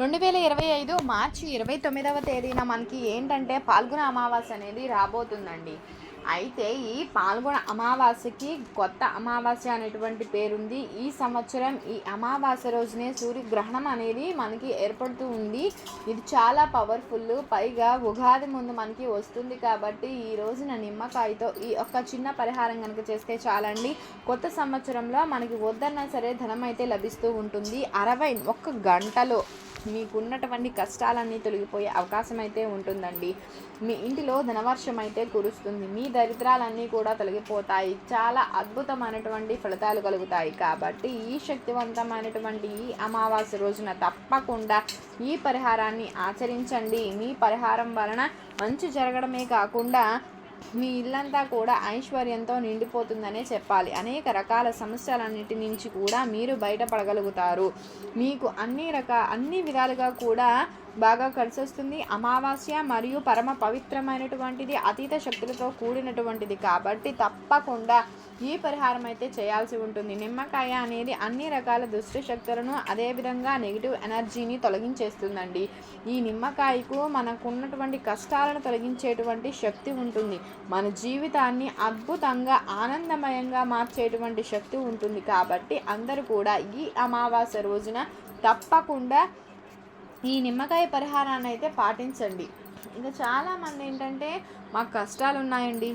రెండు వేల ఇరవై ఐదు మార్చి ఇరవై తొమ్మిదవ తేదీన మనకి ఏంటంటే పాల్గొన అమావాస్య అనేది రాబోతుందండి. అయితే ఈ పాల్గొన అమావాస్యకి కొత్త అమావాస్య అనేటువంటి పేరుంది. ఈ సంవత్సరం ఈ అమావాస్య రోజునే సూర్యగ్రహణం అనేది మనకి ఏర్పడుతూ ఉంది. ఇది చాలా పవర్ఫుల్. పైగా ఉగాది ముందు మనకి వస్తుంది కాబట్టి ఈ రోజున నిమ్మకాయతో ఈ ఒక్క చిన్న పరిహారం కనుక చేస్తే చాలండి. కొత్త సంవత్సరంలో మనకి వద్దన్నా సరే ధనం అయితే లభిస్తూ ఉంటుంది. అరవై ఒక్క గంటలో మీకున్నటువంటి కష్టాలన్నీ తొలగిపోయే అవకాశం అయితే ఉంటుందండి. మీ ఇంటిలో ధనవర్షం అయితే కురుస్తుంది. మీ దరిద్రాలన్నీ కూడా తొలగిపోతాయి. చాలా అద్భుతమైనటువంటి ఫలితాలు కలుగుతాయి. కాబట్టి ఈ శక్తివంతమైనటువంటి ఈ అమావాస్య రోజున తప్పకుండా ఈ పరిహారాన్ని ఆచరించండి. మీ పరిహారం వలన మంచి జరగడమే కాకుండా మీ ఇల్లంతా కూడా ఐశ్వర్యంతో నిండిపోతుందనే చెప్పాలి. అనేక రకాల సమస్యలన్నిటి నుంచి కూడా మీరు బయటపడగలుగుతారు. మీకు అన్ని రకాల అన్ని విధాలుగా కూడా బాగా కలిసి వస్తుంది అమావాస్య మరియు పరమ పవిత్రమైనటువంటిది అతీత శక్తులతో కూడినటువంటిది కాబట్టి తప్పకుండా ఈ పరిహారం అయితే చేయాల్సి ఉంటుంది. నిమ్మకాయ అనేది అన్ని రకాల దుష్ట శక్తులను అదేవిధంగా నెగిటివ్ ఎనర్జీని తొలగించేస్తుందండి. ఈ నిమ్మకాయకు మనకున్నటువంటి కష్టాలను తొలగించేటువంటి శక్తి ఉంటుంది. మన జీవితాన్ని అద్భుతంగా ఆనందమయంగా మార్చేటువంటి శక్తి ఉంటుంది. కాబట్టి అందరూ కూడా ఈ అమావాస్య రోజున తప్పకుండా ఈ నిమ్మకాయ పరిహారాన్ని అయితే పాటించండి. ఇంకా చాలామంది ఏంటంటే మాకు కష్టాలు ఉన్నాయండి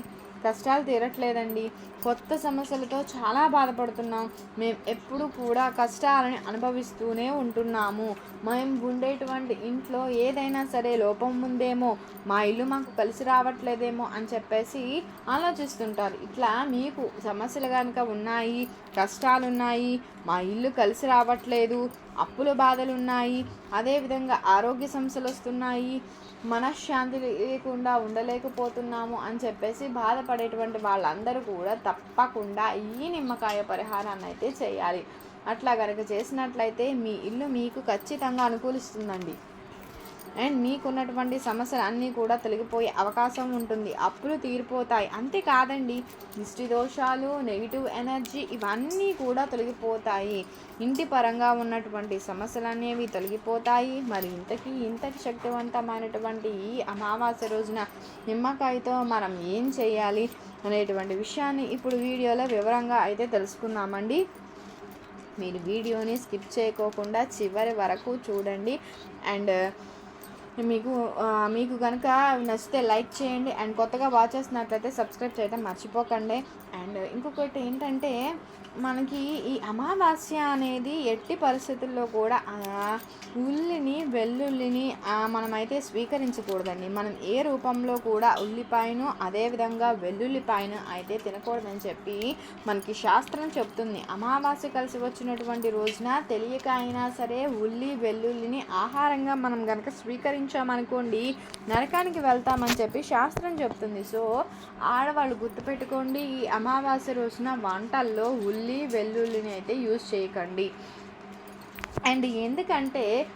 కష్టాలు తీరట్లేదండి. కొత్త సమస్యలతో చాలా బాధపడుతున్నాం. మేము ఎప్పుడు కూడా కష్టాలని అనుభవిస్తూనే ఉంటున్నాము. మేము ఉండేటువంటి ఇంట్లో ఏదైనా సరే లోపం ఉందేమో మా ఇల్లు మాకు కలిసి రావట్లేదేమో అని చెప్పేసి ఆలోచిస్తుంటారు. ఇట్లా మీకు సమస్యలు కనుక ఉన్నాయి కష్టాలు ఉన్నాయి మా ఇల్లు కలిసి రావట్లేదు అప్పుల బాధలు ఉన్నాయి అదేవిధంగా ఆరోగ్య సమస్యలు వస్తున్నాయి మనశ్శాంతి లేకుండా ఉండలేకపోతున్నాము అని చెప్పేసి బాధపడేటువంటి వాళ్ళందరూ కూడా తప్పకుండా ఈ నిమ్మకాయ పరిహారాన్ని అయితే చేయాలి. అట్లా కనుక చేసినట్లయితే మీ ఇల్లు మీకు ఖచ్చితంగా అనుకూలిస్తుందండి. అండ్ మీకున్నటువంటి సమస్యలు అన్నీ కూడా తొలగిపోయే అవకాశం ఉంటుంది. అప్పులు తీరిపోతాయి. అంతేకాదండి దిష్టి దోషాలు నెగిటివ్ ఎనర్జీ ఇవన్నీ కూడా తొలగిపోతాయి. ఇంటి పరంగా ఉన్నటువంటి సమస్యలు అనేవి తొలగిపోతాయి. మరి ఇంతకీ ఇంతకి శక్తివంతమైనటువంటి ఈ అమావాస్య రోజున నిమ్మకాయతో మనం ఏం చేయాలి అనేటువంటి విషయాన్ని ఇప్పుడు వీడియోలో వివరంగా అయితే తెలుసుకుందామండి. మీరు వీడియోని స్కిప్ చేయకోకుండా చివరి వరకు చూడండి. అండ్ మీకు మీకు కనుక నచ్చితే లైక్ చేయండి. అండ్ కొత్తగా వాచ్ చేస్తున్నట్లయితే సబ్స్క్రైబ్ చేయడం మర్చిపోకండి. అండ్ ఇంకొకటి ఏంటంటే మనకి ఈ అమావాస్య అనేది ఎట్టి పరిస్థితుల్లో కూడా ఉల్లిని వెల్లుల్లిని మనమైతే స్వీకరించకూడదండి. మనం ఏ రూపంలో కూడా ఉల్లిపాయను అదేవిధంగా వెల్లుల్లిపాయను అయితే తినకూడదని చెప్పి మనకి శాస్త్రం చెప్తుంది. అమావాస్య కలిసి వచ్చినటువంటి రోజున తెలియక అయినా సరే ఉల్లి వెల్లుల్లిని ఆహారంగా మనం కనుక స్వీకరించ అనుకోండి నరకానికి వెళ్తామని చెప్పి శాస్త్రం చెప్తుంది. సో ఆడవాళ్ళు గుర్తుపెట్టుకోండి ఈ అమావాస్య రోజున వంటల్లో ఉల్లి వెల్లుల్లిని అయితే యూజ్ చేయకండి. అండ్ ఎందుకంటే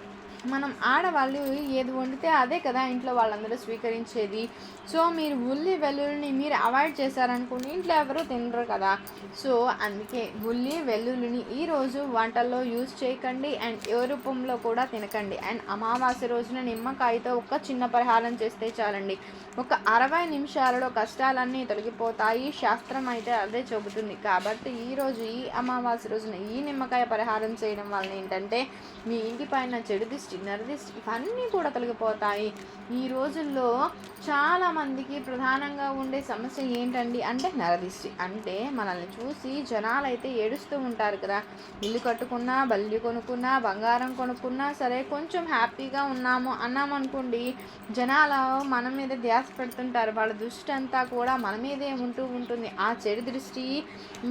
మనం ఆడవాళ్ళు ఏది వండితే అదే కదా ఇంట్లో వాళ్ళందరూ స్వీకరించేది. సో మీరు ఉల్లి వెల్లుల్లిని మీరు అవాయిడ్ చేశారనుకోండి ఇంట్లో ఎవరు తినరు కదా. సో అందుకే ఉల్లి వెల్లుల్లిని ఈరోజు వంటల్లో యూజ్ చేయకండి అండ్ ఏ రూపంలో కూడా తినకండి. అండ్ అమావాస్య రోజున నిమ్మకాయతో ఒక చిన్న పరిహారం చేస్తే చాలండి. ఒక అరవై నిమిషాలలో కష్టాలన్నీ తొలగిపోతాయి. శాస్త్రం అయితే అదే చెబుతుంది. కాబట్టి ఈరోజు ఈ అమావాస్య రోజున ఈ నిమ్మకాయ పరిహారం చేయడం వలన ఏంటంటే మీ ఇంటి పైన చెడు దిష్టి నరదిష్టి ఇవన్నీ కూడా తొలగిపోతాయి. ఈ రోజుల్లో చాలామందికి ప్రధానంగా ఉండే సమస్య ఏంటండి అంటే నరదిష్టి. అంటే మనల్ని చూసి జనాలు అయితే ఏడుస్తూ ఉంటారు కదా. ఇల్లు కట్టుకున్నా బల్లి కొనుక్కున్నా బంగారం కొనుక్కున్నా సరే కొంచెం హ్యాపీగా ఉన్నాము అన్నాం అనుకోండి జనాలు మన మీద ధ్యాస పెడుతుంటారు. వాళ్ళ దృష్టి అంతా కూడా మన మీదే ఉంటూ ఉంటుంది. ఆ చెడు దృష్టి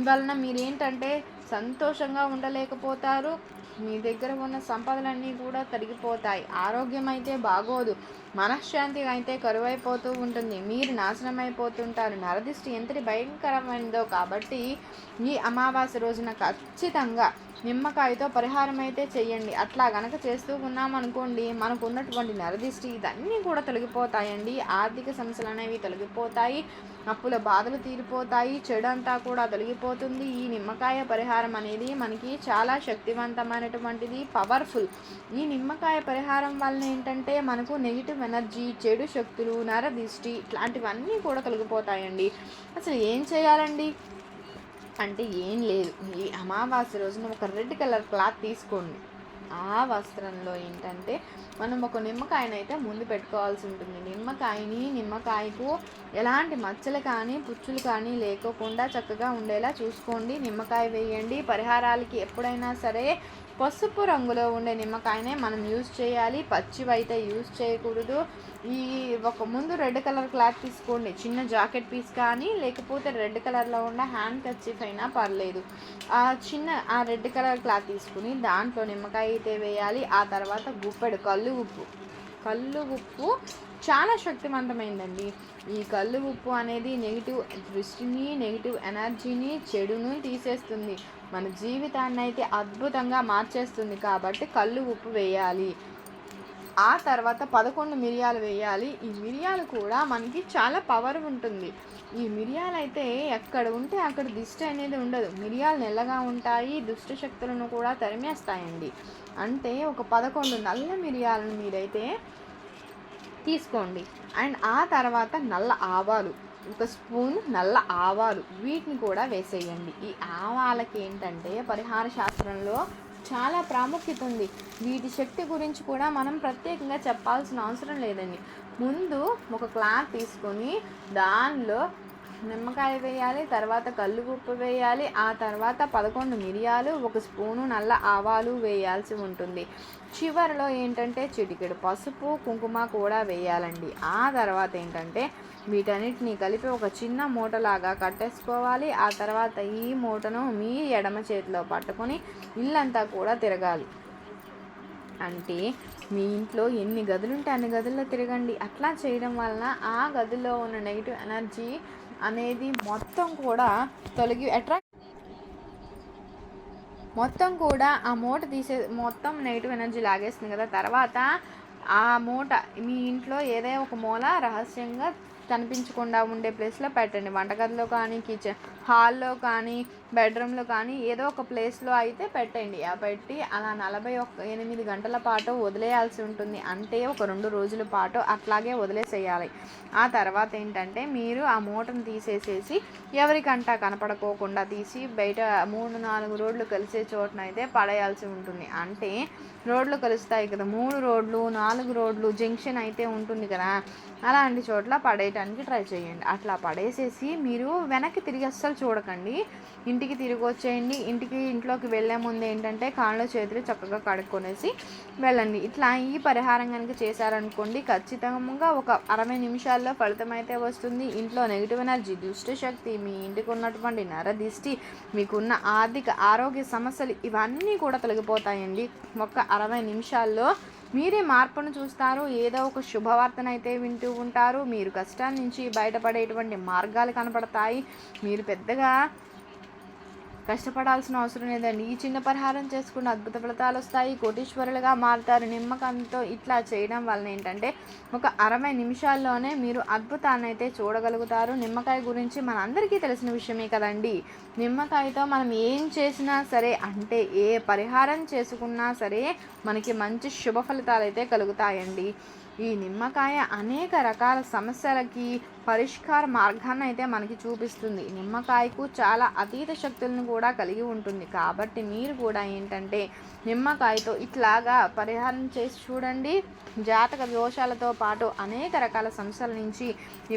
వలన మీరేంటంటే సంతోషంగా ఉండలేకపోతారు. మీ దగ్గర ఉన్న సంపదలన్నీ కూడా తరిగిపోతాయి. ఆరోగ్యం అయితే బాగోదు. మనశ్శాంతి అయితే కరువైపోతూ ఉంటుంది. మీరు నాశనం అయిపోతుంటారు నరదిష్టి ఎంతటి భయంకరమైనదో కాబట్టి ఈ అమావాస్య రోజున ఖచ్చితంగా నిమ్మకాయతో పరిహారం అయితే చెయ్యండి. అట్లా గనక చేస్తూ ఉన్నామనుకోండి మనకు ఉన్నటువంటి నరదిష్టి ఇదన్నీ కూడా తొలగిపోతాయండి. ఆర్థిక సమస్యలు అనేవి తొలగిపోతాయి అప్పుల బాధలు తీరిపోతాయి చెడంతా కూడా తొలగిపోతుంది. ఈ నిమ్మకాయ పరిహారం అనేది మనకి చాలా శక్తివంతమైనటువంటిది పవర్ఫుల్. ఈ నిమ్మకాయ పరిహారం వలన ఏంటంటే మనకు నెగిటివ్ ఎనర్జీ చెడు శక్తులు నరదిష్టి ఇట్లాంటివన్నీ కూడా తొలగిపోతాయండి. అసలు ఏం చేయాలండి? అంటే ఏం లేదు. ఈ అమావాస్య రోజున ఒక రెడ్ కలర్ క్లాత్ తీసుకోండి. ఆ వస్త్రంలో ఏంటంటే మనం ఒక నిమ్మకాయనైతే ముందు పెట్టుకోవాల్సి ఉంటుంది. నిమ్మకాయని నిమ్మకాయకు ఎలాంటి మచ్చలు కానీ పుచ్చులు కానీ లేకోకుండా చక్కగా ఉండేలా చూసుకోండి. నిమ్మకాయ వేయండి. పరిహారాలకి ఎప్పుడైనా సరే పసుపు రంగులో ఉండే నిమ్మకాయనే మనం యూజ్ చేయాలి. పచ్చివైతే యూజ్ చేయకూడదు. ఈ ఒక ముందు రెడ్ కలర్ క్లాత్ తీసుకోండి. చిన్న జాకెట్ పీస్ కానీ లేకపోతే రెడ్ కలర్లో ఉన్న హ్యాండ్ కర్చీఫ్ అయినా పర్లేదు. ఆ చిన్న ఆ రెడ్ కలర్ క్లాత్ తీసుకుని దాంట్లో నిమ్మకాయ అయితే వేయాలి. ఆ తర్వాత గుప్పెడు కళ్ళు ఉప్పు. కళ్ళు ఉప్పు చాలా శక్తివంతమైందండి. ఈ కళ్ళు ఉప్పు అనేది నెగిటివ్ దృష్టిని నెగిటివ్ ఎనర్జీని చెడును తీసేస్తుంది. మన జీవితాన్ని అయితే అద్భుతంగా మార్చేస్తుంది కాబట్టి కళ్ళు ఉప్పు వేయాలి. ఆ తర్వాత పదకొండు మిరియాలు వేయాలి. ఈ మిరియాలు కూడా మనకి చాలా పవర్ ఉంటుంది. ఈ మిరియాలు అయితే ఎక్కడ ఉంటే అక్కడ దిష్టి అనేది ఉండదు. మిరియాలు నెల్లగా ఉంటాయి దుష్ట శక్తులను కూడా తరిమేస్తాయండి. అంటే ఒక పదకొండు నల్ల మిరియాలను మీరైతే తీసుకోండి. అండ్ ఆ తర్వాత నల్ల ఆవాలు. ఒక స్పూన్ నల్ల ఆవాలు వీటిని కూడా వేసేయండి. ఈ ఆవాలకి ఏంటంటే పరిహార శాస్త్రంలో చాలా ప్రాముఖ్యత ఉంది. వీటి శక్తి గురించి కూడా మనం ప్రత్యేకంగా చెప్పాల్సిన అవసరం లేదండి. ముందు ఒక క్లాత్ తీసుకొని దానిలో నిమ్మకాయ వేయాలి తర్వాత కళ్ళు ఉప్పు వేయాలి ఆ తర్వాత పదకొండు మిరియాలు ఒక స్పూను నల్ల ఆవాలు వేయాల్సి ఉంటుంది. చివరిలో ఏంటంటే చిటికెడు పసుపు కుంకుమ కూడా వేయాలండి. ఆ తర్వాత ఏంటంటే వీటన్నిటిని కలిపి ఒక చిన్న మూటలాగా కట్టేసుకోవాలి. ఆ తర్వాత ఈ మూటను మీ ఎడమ చేతిలో పట్టుకొని ఇల్లంతా కూడా తిరగాలి. అంటే మీ ఇంట్లో ఎన్ని గదులుంటే అన్ని గదుల్లో తిరగండి. అట్లా చేయడం వలన ఆ గదిలో ఉన్న నెగిటివ్ ఎనర్జీ అనేది మొత్తం కూడా తొలగి అట్రాక్ట్ మొత్తం కూడా ఆ మూట తీసే మొత్తం నెగిటివ్ ఎనర్జీ లాగేస్తుంది కదా. తర్వాత ఆ మూట మీ ఇంట్లో ఏదో ఒక మూల రహస్యంగా కనిపించకుండా ఉండే ప్లేస్లో పెట్టండి. వంటగదిలో కానీ కిచెన్ హాల్లో కానీ బెడ్రూమ్లో కానీ ఏదో ఒక ప్లేస్లో అయితే పెట్టండి. ఆ పెట్టి అలా నలభై ఒక్క ఎనిమిది గంటల పాటు వదిలేయాల్సి ఉంటుంది. అంటే ఒక రెండు రోజుల పాటు అట్లాగే వదిలేసేయాలి. ఆ తర్వాత ఏంటంటే మీరు ఆ మూటను తీసేసేసి ఎవరికంటా కనపడకోకుండా తీసి బయట మూడు నాలుగు రోడ్లు కలిసే చోటనైతే పడేయాల్సి ఉంటుంది. అంటే రోడ్లు కలుస్తాయి కదా మూడు రోడ్లు నాలుగు రోడ్లు జంక్షన్ అయితే ఉంటుంది కదా అలాంటి చోట్ల పడేయటానికి ట్రై చేయండి. అట్లా పడేసేసి మీరు వెనక్కి తిరిగి అస్సలు చూడకండి. ఇంటికి తిరిగి వచ్చేయండి. ఇంటికి ఇంట్లోకి వెళ్ళే ముందు ఏంటంటే కాళ్ళు చేతులు చక్కగా కడుక్కొనేసి వెళ్ళండి. ఇట్లా ఈ పరిహారం కనుక చేశారనుకోండి ఖచ్చితంగా ఒక అరవై నిమిషాల్లో ఫలితం అయితే వస్తుంది. ఇంట్లో నెగిటివ్ ఎనర్జీ దుష్ట శక్తి మీ ఇంటికి ఉన్నటువంటి నరదిష్టి మీకున్న ఆర్థిక ఆరోగ్య సమస్యలు ఇవన్నీ కూడా తొలగిపోతాయండి. ఒక అరవై నిమిషాల్లో మీరే మార్పును చూస్తారు ఏదో ఒక శుభవార్తనైతే వింటూ ఉంటారు. మీరు కష్టాన్నించి నుంచి బయటపడేటువంటి మార్గాలు కనపడతాయి. మీరు పెద్దగా కష్టపడాల్సిన అవసరం లేదండి. ఈ చిన్న పరిహారం చేసుకున్న అద్భుత ఫలితాలు వస్తాయి. కోటీశ్వరులుగా మారుతారు. నిమ్మకంతో ఇట్లా చేయడం వలన ఏంటంటే ఒక అరవై నిమిషాల్లోనే మీరు అద్భుతాన్ని అయితే చూడగలుగుతారు. నిమ్మకాయ గురించి మన అందరికీ తెలిసిన విషయమే కదండి. నిమ్మకాయతో మనం ఏం చేసినా సరే అంటే ఏ పరిహారం చేసుకున్నా సరే మనకి మంచి శుభ ఫలితాలు అయితే కలుగుతాయండి. ఈ నిమ్మకాయ అనేక రకాల సమస్యలకి పరిష్కార మార్గాన్ని అయితే మనకి చూపిస్తుంది. నిమ్మకాయకు చాలా అతీత శక్తులను కూడా కలిగి ఉంటుంది. కాబట్టి మీరు కూడా ఏంటంటే నిమ్మకాయతో ఇట్లాగా పరిహారం చేసి చూడండి. జాతక దోషాలతో పాటు అనేక రకాల సమస్యల నుంచి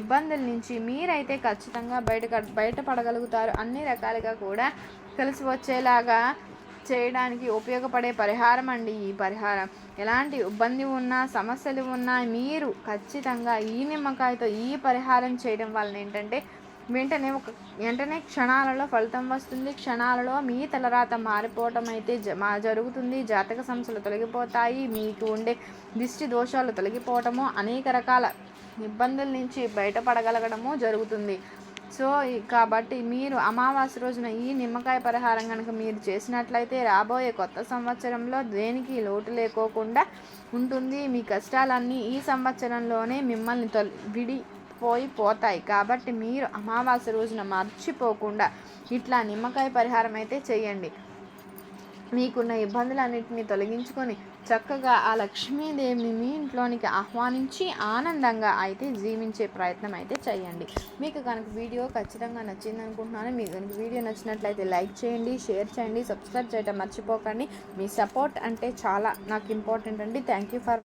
ఇబ్బందుల నుంచి మీరైతే ఖచ్చితంగా బయట బయటపడగలుగుతారు. అన్ని రకాలుగా కూడా కలిసి వచ్చేలాగా చేయడానికి ఉపయోగపడే పరిహారం అండి ఈ పరిహారం. ఎలాంటి ఇబ్బంది ఉన్నా సమస్యలు ఉన్నా మీరు ఖచ్చితంగా ఈ నిమ్మకాయతో ఈ పరిహారం చేయడం వలన ఏంటంటే వెంటనే ఒక వెంటనే క్షణాలలో ఫలితం వస్తుంది. క్షణాలలో మీ తలరాత మారిపోవటం అయితే జ మా జరుగుతుంది. జాతక సమస్యలు తొలగిపోతాయి. మీకు ఉండే దిష్టి దోషాలు తొలగిపోవటము అనేక రకాల ఇబ్బందుల నుంచి బయటపడగలగడము జరుగుతుంది. సో కాబట్టి మీరు అమావాస్య రోజున ఈ నిమ్మకాయ పరిహారం కనుక మీరు చేసినట్లయితే రాబోయే కొత్త సంవత్సరంలో దేనికి లోటు లేకోకుండా ఉంటుంది. మీ కష్టాలన్నీ ఈ సంవత్సరంలోనే మిమ్మల్ని తొలి విడిపోయి పోతాయి. కాబట్టి మీరు అమావాస్య రోజున మర్చిపోకుండా ఇట్లా నిమ్మకాయ పరిహారం అయితే చేయండి. మీకున్న ఇబ్బందులన్నింటినీ తొలగించుకొని చక్కగా ఆ లక్ష్మీదేవిని మీ ఇంట్లోనికి ఆహ్వానించి ఆనందంగా అయితే జీవించే ప్రయత్నం అయితే చేయండి. మీకు కనుక వీడియో ఖచ్చితంగా నచ్చింది అనుకుంటున్నాను మీకు కనుక వీడియో నచ్చినట్లయితే లైక్ చేయండి షేర్ చేయండి సబ్స్క్రైబ్ చేయడం మర్చిపోకండి. మీ సపోర్ట్ అంటే చాలా నాకు ఇంపార్టెంట్ అండి. Thank you for